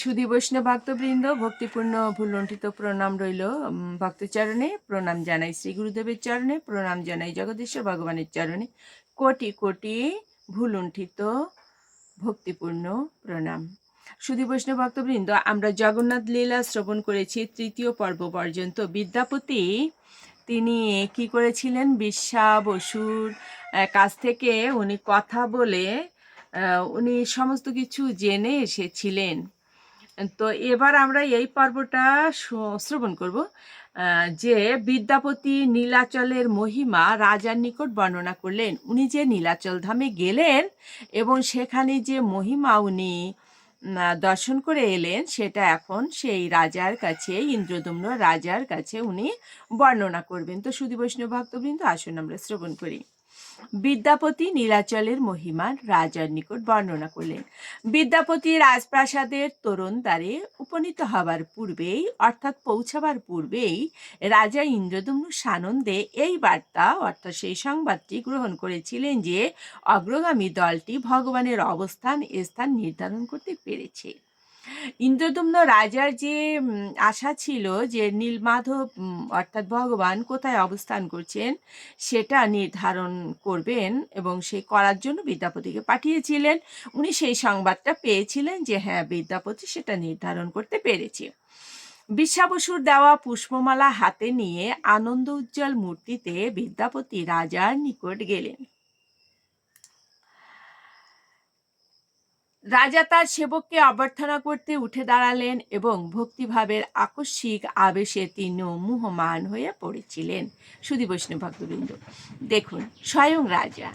সুধী বৈষ্ণব ভক্তবৃন্দ, ভক্তিপূর্ণ ভুলুণ্ঠিত প্রণাম রইল ভক্তচরণে প্রণাম জানাই শ্রী গুরুদেবের চরণে, প্রণাম জানাই জগদীশ্বর ভগবানের চরণে। কোটি কোটি ভুলুণ্ঠিত, ভক্তিপূর্ণ প্রণাম। সুধী বৈষ্ণব ভক্তবৃন্দ, আমরা জগন্নাথ লীলা শ্রবণ করেছি, তৃতীয় পর্ব পর্যন্ত। বিদ্যাপতি, তিনি কি করেছিলেন? বিশ্বা বসুর কাছ থেকে উনি কথা বলে উনি সমস্ত কিছু জেনে এসেছিলেন। তো এবার আমরা এই পর্বটা শ্রবণ করব। যে বিদ্যাপতি নীলাচলের মহিমা রাজার নিকট বর্ণনা করলেন। উনি যে নীলাচল ধামে গেলেন এবং সেখানে যে মহিমা উনি দর্শন করে এলেন, সেটা এখন সেই রাজার কাছে, ইন্দ্রদম্ন রাজার কাছে উনি বর্ণনা করবেন। তো সুধী বৈষ্ণব ভক্তবৃন্দ, আসুন আমরা শ্রবণ করি। বিদ্যাপতি নীলাচলের মহিমা রাজার নিকট বর্ণনা করলেন। বিদ্যাপতি রাজপ্রাসাদের তরুণ দ্বারে উপনীত হবার পূর্বেই, অর্থাৎ পৌঁছাবার পূর্বেই রাজা ইন্দ্রদম্ন সানন্দে এই বার্তা, অর্থাৎ সেই সংবাদটি গ্রহণ করেছিলেন যে, অগ্রগামী দলটি ভগবানের অবস্থান স্থান নির্ধারণ করতে পেরেছে। ইন্দ্রদম্ন রাজার যে আশা ছিল যে নীলমাধব অর্থাৎ ভগবান কোথায় অবস্থান করছেন, সেটা নির্ধারণ করবেন এবং সেই করার জন্য বিদ্যাপতিকে পাঠিয়েছিলেন। উনি সেই সংবাদটা পেয়েছিলেন যে হ্যাঁ বিদ্যাপতি সেটা নির্ধারণ করতে পেরেছে। বিশ্বাবসুর দেওয়া পুষ্পমালা হাতে নিয়ে আনন্দ উজ্জ্বল মূর্তিতে বিদ্যাপতি রাজার নিকট গেলেন। রাজা তার সেবককে অভ্যর্থনা করতে উঠে দাঁড়ালেন এবং ভক্তিভাবের আকস্মিক আবেশে তিনি মুহমান হয়ে পড়েছিলেন। সুধী বৈষ্ণব ভক্তবৃন্দ, দেখুন, স্বয়ং রাজা,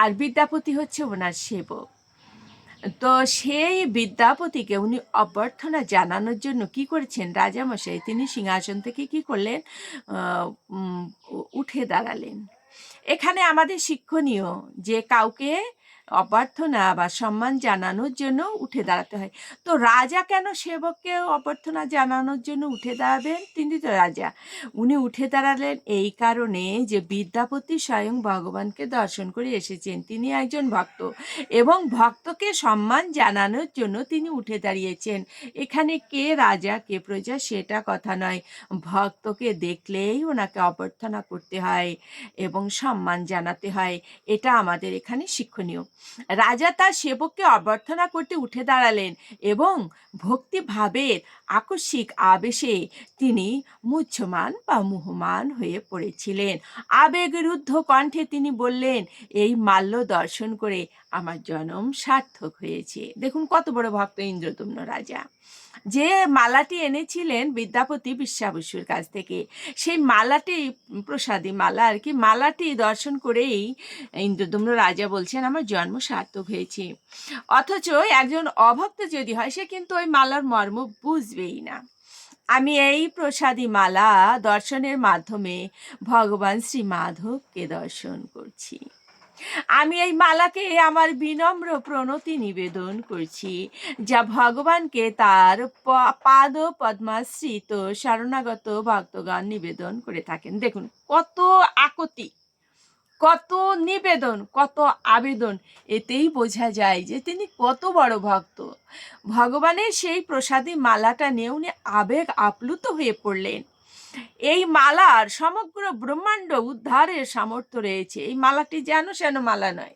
আর বিদ্যাপতি হচ্ছে ওনার সেবক। তো সেই বিদ্যাপতিকে উনি অভ্যর্থনা জানানোর জন্য কি করেছেন? রাজামশাই, তিনি সিংহাসন থেকে কি করলেন? উঠে দাঁড়ালেন। এখানে আমাদের শিক্ষণীয় যে কাউকে অভ্যর্থনা বা সম্মান জানানোর জন্য উঠে দাঁড়াতে হয়। তো রাজা কেন সেবককে অভ্যর্থনা জানানোর জন্য উঠে দাঁড়াবেন? তিনি তো রাজা। উনি উঠে দাঁড়ালেন এই কারণে যে বিদ্যাপতি স্বয়ং ভগবানকে দর্শন করে এসেছেন। তিনি একজন ভক্ত এবং ভক্তকে সম্মান জানানোর জন্য তিনি উঠে দাঁড়িয়েছেন। এখানে কে রাজা, কে প্রজা সেটা কথা নয়। ভক্তকে দেখলেই ওনাকে অভ্যর্থনা করতে হয় এবং সম্মান জানাতে হয়। এটা আমাদের এখানে শিক্ষণীয়। রাজা তার সেবককে অভ্যর্থনা করতে উঠে দাঁড়ালেন এবং ভক্তিভাবের আকস্মিক আবেশে তিনি মুহ্যমান বা মুহমান হয়ে পড়েছিলেন। আবেগরুদ্ধ কণ্ঠে তিনি বললেন, এই মাল্য দর্শন করে আমার জনম সার্থক হয়েছে। দেখুন কত বড় ভক্ত ইন্দ্রদম্ন রাজা। যে মালাটি এনেছিলেন বিদ্যাপতি বিশ্বাবসুর কাছ থেকে, সেই মালাটি, প্রসাদী মালা আর কি, মালাটি দর্শন করেই ইন্দ্রদম্ন রাজা বলছেন, আমার জন্ম সার্থক হয়েছে। অথচ একজন অভক্ত যদি হয়, সে কিন্তু ওই মালার মর্ম বুঝবেই না। আমি এই প্রসাদী মালা দর্শনের মাধ্যমে ভগবান শ্রী মাধবকে দর্শন করছি। আমি এই মালাকে আমার বিনম্র প্রণতি নিবেদন করছি, যা ভগবানকে তার পাদ পদ্মাশ্রিত শরণাগত ভক্তগণ নিবেদন করে থাকেন। দেখুন, কত আকতি, কত নিবেদন, কত আবেদন, এতেই বোঝা যায় যে তিনি কত বড় ভক্ত। ভগবানের সেই প্রসাদী মালাটা নিয়ে উনি আবেগ আপ্লুত হয়ে পড়লেন। এই মালার সমগ্র ব্রহ্মাণ্ড উদ্ধারের সামর্থ্য রয়েছে। এই মালাটি যেন সেন মালা নয়।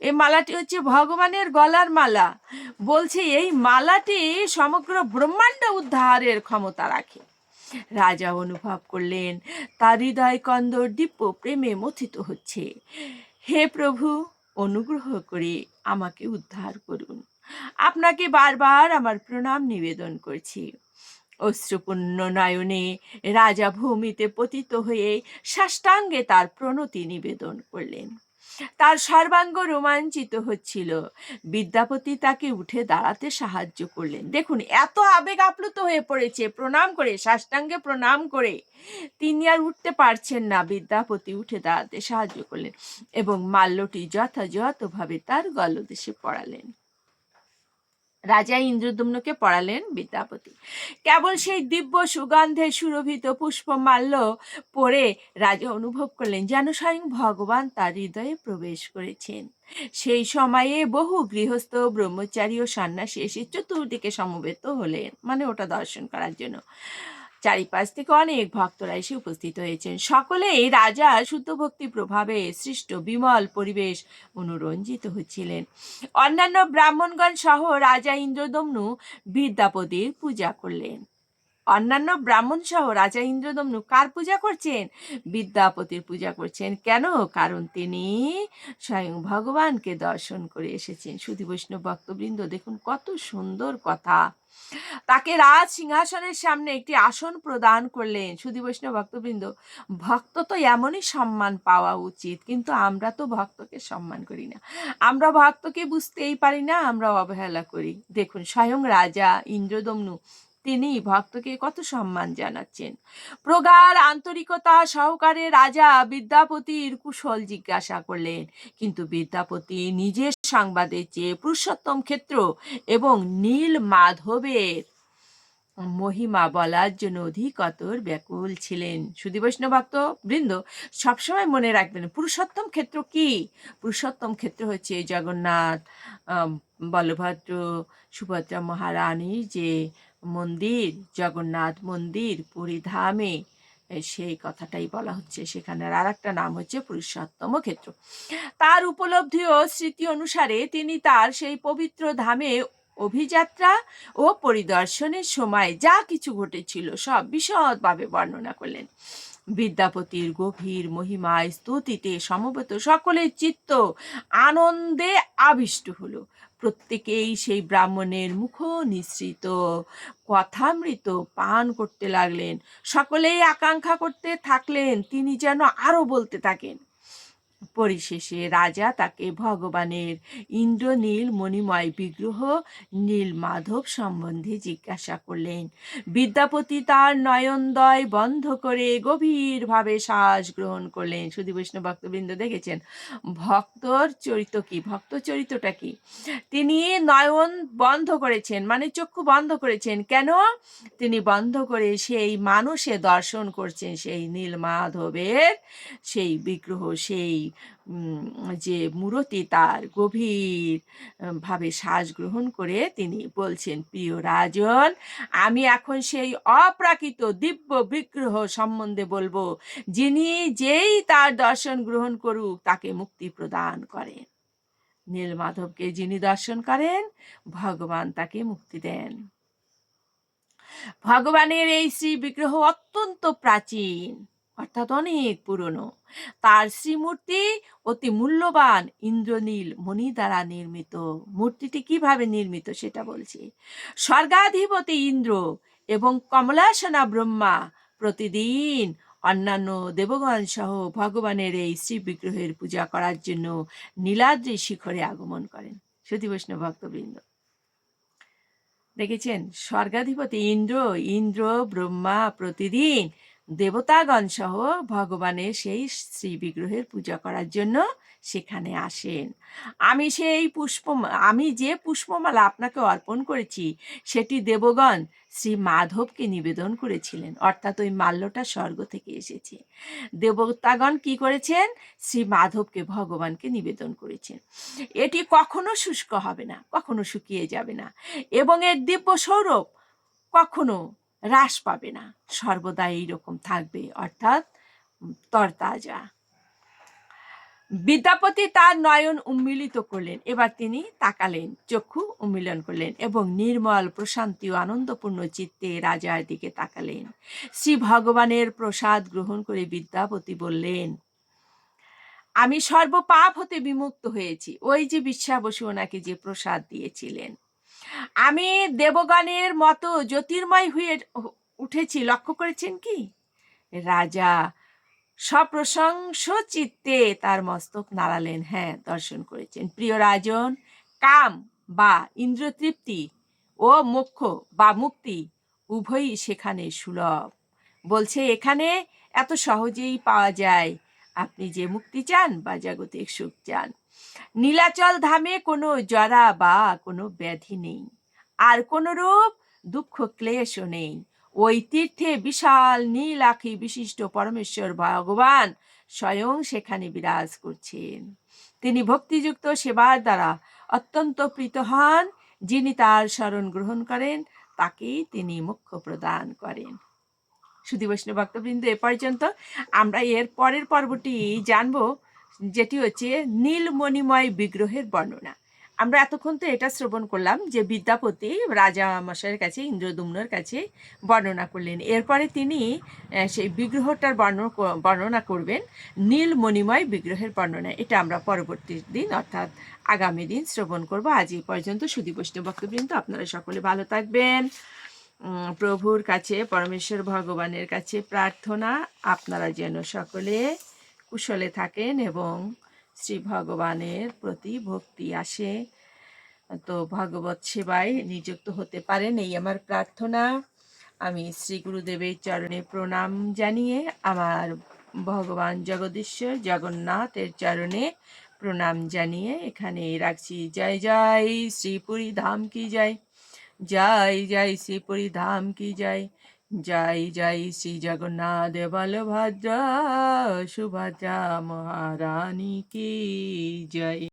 এই মালাটি হচ্ছে ভগবানের গলার মালা। বলছে এই মালাটি সমগ্র ব্রহ্মাণ্ড উদ্ধারের ক্ষমতা রাখে। রাজা অনুভব করলেন, তার হৃদয় কন্দর দিব্য প্রেমে মথিত হচ্ছে। হে প্রভু, অনুগ্রহ করে আমাকে উদ্ধার করুন। আপনাকে বারবার আমার প্রণাম নিবেদন করছি। অশ্রুপূর্ণ নয়নে রাজা ভূমিতে পতিত হয়ে সাষ্টাঙ্গে তার প্রণতি নিবেদন করলেন। তার সর্বাঙ্গ রোমাঞ্চিত হচ্ছিল। বিদ্যাপতি তাকে উঠে দাঁড়াতে সাহায্য করলেন। দেখুন, এত আবেগ আপ্লুত হয়ে পড়েছে, প্রণাম করে, সাষ্টাঙ্গে প্রণাম করে। তিনি আর উঠতে পারছেন না। বিদ্যাপতি উঠে দাঁড়াতে সাহায্য করলেন এবং মাল্যটি যথাযথভাবে তার গলদেশে পড়ালেন। রাজা ইন্দ্রদুম্নকে পড়ালেন বিদ্যাপতি। কেবল সেই দিব্য সুগন্ধে সুরভিত পুষ্পমাল্য পরে রাজা অনুভব করলেন যেন স্বয়ং ভগবান তার হৃদয়ে প্রবেশ করেছেন। সেই সময়ে বহু গৃহস্থ, ব্রহ্মচারী ও সন্ন্যাসী এসে চতুর্দিকে সমবেত হলেন মানে ওটা দর্শন করার জন্য। চারিপাশ থেকে অনেক ভক্তরা এসে উপস্থিত হয়েছেন। সকলেই রাজা শুদ্ধ ভক্তি প্রভাবে সৃষ্ট বিমল পরিবেশ অনুরঞ্জিত হচ্ছিলেন। অন্যান্য ব্রাহ্মণগণ সহ রাজা ইন্দ্রদম্নু বিদ্যাপতির পূজা করলেন। অন্যান্য ব্রাহ্মণ সহ রাজা ইন্দ্রদম্নু কার পূজা করছেন? বিদ্যাপতির পূজা করছেন কেন? কারণ তিনি স্বয়ং ভগবানকে দর্শন করে এসেছেন। সুধী বৈষ্ণব ভক্তবৃন্দ, দেখুন কত সুন্দর কথা। তাকে রাজ সিংহাসনের সামনে একটি আসন প্রদান করলেন সুধী বৈষ্ণব ভক্তবৃন্দ। ভক্ত তো এমনই সম্মান পাওয়া উচিত, কিন্তু আমরা তো ভক্তকে সম্মান করি না। আমরা ভক্তকে বুঝতেই পারি না, আমরা অবহেলা করি। দেখুন, স্বয়ং রাজা ইন্দ্রদম্নু তিনি ভক্তকে কত সম্মান জানাচ্ছেন। প্রগাঢ় আন্তরিকতা সহকারে রাজা বিদ্যাপতির কুশল জিজ্ঞাসা করলেন, কিন্তু বিদ্যাপতি নিজের সংবাদের চেয়ে পুরুষোত্তম ক্ষেত্র এবং নীল মাধবের মহিমা বলার জন্য অধিকতর ব্যাকুল ছিলেন। সুধী বৈষ্ণব ভক্ত, বৃন্দ, সবসময় মনে রাখবেন, পুরুষোত্তম ক্ষেত্র কি? পুরুষোত্তম ক্ষেত্র হচ্ছে জগন্নাথ বলভদ্র, সুভদ্রা মহারানীর যে মন্দির, জগন্নাথ মন্দির, পুরীধামে ধামে সেই কথাটাই বলা হচ্ছে। সেখানের আর একটা নাম হচ্ছে পুরুষোত্তম ক্ষেত্র। তার উপলব্ধি ও স্মৃতি অনুসারে তিনি তার সেই পবিত্র ধামে অভিযাত্রা ও পরিদর্শনের সময় যা কিছু ঘটেছিল সব বিশদভাবে বর্ণনা করলেন। বিদ্যাপতির গভীর মহিমায় স্তুতিতে সমবেত সকলের চিত্ত আনন্দে আবিষ্ট হলো। প্রত্যেকেই সেই ব্রাহ্মণের মুখ নিঃসৃত। কথামৃত পান করতে লাগলেন। সকলেই আকাঙ্ক্ষা করতে থাকলেন। তিনি যেন আরও বলতে থাকেন। পরিশেষে রাজা তাকে ভগবানের ইন্দ্রনীল মণিময় বিগ্রহ নীল মাধব সম্বন্ধে জিজ্ঞাসা করলেন। বিদ্যাপতি তার নয়নদয় বন্ধ করে গভীরভাবে শ্বাস গ্রহণ করলেন। সুধী বৈষ্ণব ভক্তবৃন্দ দেখেছেন। ভক্তর চরিত্র কি? ভক্ত চরিত্রটা কি? তিনি নয়ন বন্ধ করেছেন মানে চক্ষু বন্ধ করেছেন। কেন? তিনি বন্ধ করে সেই মানুষে দর্শন করছেন, সেই নীল মাধবের সেই বিগ্রহ, সেই যে মূরতি তার গভীর ভাবে শ্বাস গ্রহণ করে তিনি বলছেন, প্রিয় রাজন, আমি এখন সেই অপ্রাকৃত দিব্য বিগ্রহ সম্বন্ধে বলব, যিনি যেই তার দর্শন গ্রহণ করুক, তাকে মুক্তি প্রদান করেন। নীলমাধবকে যিনি দর্শন করেন, ভগবান তাকে মুক্তি দেন। ভগবানের এই শ্রী বিগ্রহ অত্যন্ত প্রাচীন। অর্থাৎ অনেক পুরনো। তার শ্রীমূর্তি অতি মূল্যবান ইন্দ্রনীল মণি দ্বারা নির্মিত। মূর্তিটি কীভাবে নির্মিত সেটা বলছি। স্বর্গাধিপতি ইন্দ্র এবং কমলাসনা ব্রহ্মা প্রতিদিন অন্যান্য দেবগণ সহ ভগবানের এই শ্রী বিগ্রহের পূজা করার জন্য নীলাদ্রি শিখরে আগমন করেন। সতী বৈষ্ণব ভক্তবৃন্দ। দেখেছেন? স্বর্গাধিপতি ইন্দ্র ইন্দ্র, ব্রহ্মা প্রতিদিন দেবতাগণ সহ ভগবানের সেই শ্রী বিগ্রহের পূজা করার জন্য সেখানে আসেন। আমি সেই পুষ্প আমি যে পুষ্পমালা আপনাকে অর্পণ করেছি, সেটি দেবগণ শ্রী মাধবকে নিবেদন করেছিলেন, অর্থাৎ ওই মাল্যটা স্বর্গ থেকে এসেছে। দেবতাগণ কি করেছেন? শ্রী মাধবকে ভগবানকে নিবেদন করেছেন। এটি কখনো শুষ্ক হবে না, কখনো শুকিয়ে যাবে না এবং এর দিব্য সৌরভ কখনো হ্রাস পাবে না। সর্বদা এইরকম থাকবে, অর্থাৎ তরতাজা। বিদ্যাপতি তার নয়ন উন্মিলিত করলেন। এবার তিনি তাকালেন, চক্ষু উন্মিলন করলেন এবং নির্মল, প্রশান্তি ও আনন্দপূর্ণ চিত্তে রাজার দিকে তাকালেন। শ্রী ভগবানের প্রসাদ গ্রহণ করে বিদ্যাপতি বললেন, আমি সর্বপাপ হতে বিমুক্ত হয়েছি। ওই যে বিশ্বা বসু ওনাকে যে প্রসাদ দিয়েছিলেন। আমি দেবগণের মতো জ্যোতির্ময় হয়ে উঠেছি, লক্ষ্য করেছেন কি? রাজা সপ্রশংস চিত্তে তার মস্তক নাড়ালেন। হ্যাঁ দর্শন করেছেন। প্রিয় রাজন, কাম বা ইন্দ্রতৃপ্তি ও মোক্ষ বা মুক্তি উভয়ই সেখানে সুলভ। বলছে, এখানে এত সহজেই পাওয়া যায়। আপনি যে মুক্তি চান বা জাগতিক সুখ চান নীলাচল ধামে কোনো জরা বা কোনো ব্যাধি নেই। আর কোনরূপ দুঃখ ক্লেশও নেই। ওই তীর্থে বিশাল নীল আখি বিশিষ্ট পরমেশ্বর ভগবান স্বয়ং সেখানে বিরাজ করছেন। তিনি ভক্তিযুক্ত সেবার দ্বারা অত্যন্ত প্রীত হন, যিনি তার স্মরণ গ্রহণ করেন, তাকেই তিনি মুখ্য প্রদান করেন। শুধু বৈষ্ণব ভক্তবৃন্দ, এ পর্যন্ত। আমরা এর পরের পর্বটি জানব। যেটি হচ্ছে নীলমণিময় বিগ্রহের বর্ণনা। আমরা এতক্ষণ তো এটা শ্রবণ করলাম যে বিদ্যাপতি রাজা মশাইয়ের কাছে, ইন্দ্রদুম্নর কাছে বর্ণনা করলেন। এরপরে তিনি সেই বিগ্রহটার বর্ণনা করবেন নীলমণিময় বিগ্রহের বর্ণনা। এটা আমরা পরবর্তী দিন, অর্থাৎ আগামী দিন শ্রবণ করব। আজ এই পর্যন্ত সুদী বৈষ্ণব ভক্তবৃন্দ, আপনারা সকলে ভালো থাকবেন। প্রভুর কাছে, পরমেশ্বর ভগবানের কাছে প্রার্থনা। আপনারা যেন সকলে কুশলে থাকেন এবং শ্রী ভগবানের প্রতি ভক্তি আসে। তো ভগবত সেবায় নিযুক্ত হতে পারেন এই আমার প্রার্থনা। আমি শ্রী গুরুদেবের চরণে প্রণাম জানিয়ে আমার ভগবান জগদীশ্বর জগন্নাথের চরণে প্রণাম জানিয়ে এখানে রাখছি। জয় জয় শ্রীপুরী ধাম কি জয়? জয় জয় শ্রীপুরী ধাম কি জয়? জয় জয় শ্রী জগন্নাথ বলভদ্র সুভদ্রা মহারানী কি জয়।